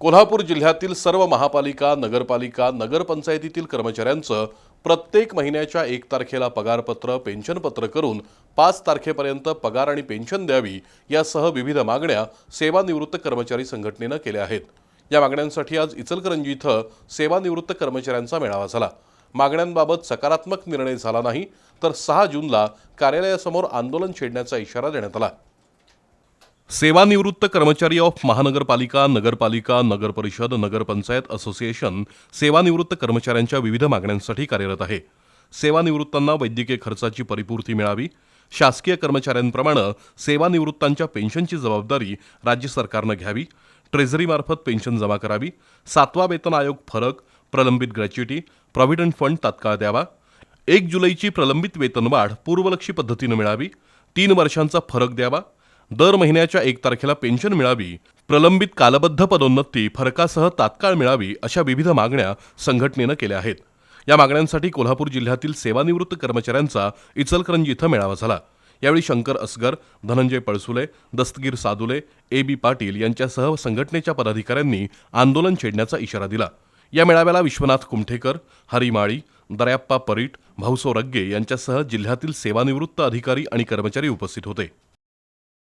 कोल्हापूर जिल्ह्यातील सर्व महापालिका नगरपालिका नगरपंचायतीतील कर्मचाऱ्यांचं प्रत्येक महिन्याच्या एक तारखेला पगारपत्र पेन्शनपत्र करून पाच तारखेपर्यंत पगार आणि पेन्शन द्यावी यासह विविध मागण्या सेवानिवृत्त कर्मचारी संघटनेनं केल्या आहेत. या मागण्यांसाठी आज इचलकरंजी इथं सेवानिवृत्त कर्मचाऱ्यांचा मेळावा झाला. मागण्यांबाबत सकारात्मक निर्णय झाला नाही तर सहा जूनला कार्यालयासमोर आंदोलन छेडण्याचा इशारा देण्यात आला. सेवानिवृत्त कर्मचारी ऑफ महानगरपालिका नगरपालिका नगरपरिषद नगरपंचायत असोसिएशन सेवानिवृत्त कर्मचाऱ्यांच्या विविध मागण्यांसाठी कार्यरत आहे. सेवानिवृत्तांना वैद्यकीय खर्चाची परिपूर्ती मिळावी. शासकीय कर्मचाऱ्यांप्रमाणे सेवानिवृत्तांच्या पेन्शनची जबाबदारी राज्य सरकारनं घ्यावी. ट्रेझरीमार्फत पेन्शन जमा करावी. सातवा वेतन आयोग फरक प्रलंबित ग्रॅच्युटी प्रॉव्हिडंट फंड तात्काळ द्यावा. एक जुलैची प्रलंबित वेतनवाढ पूर्वलक्षी पद्धतीनं मिळावी. तीन वर्षांचा फरक द्यावा. दर महिन्याच्या एक तारखेला पेन्शन मिळावी प्रलंबित कालबद्ध पदोन्नती फरकासह तात्काळ मिळावी अशा विविध मागण्या संघटनेनं केल्या आहेत. या मागण्यांसाठी कोल्हापूर जिल्ह्यातील सेवानिवृत्त कर्मचाऱ्यांचा इचलकरंजी इथं मेळावा झाला. यावेळी शंकर असगर धनंजय पळसुले दस्तगीर सादुले ए बी पाटील यांच्यासह संघटनेच्या पदाधिकाऱ्यांनी आंदोलन छेडण्याचा इशारा दिला. या मेळाव्याला विश्वनाथ कुमठेकर हरी माळी दर्याप्पा परीट भाऊसो रग्गे यांच्यासह जिल्ह्यातील सेवानिवृत्त अधिकारी आणि कर्मचारी उपस्थित होते.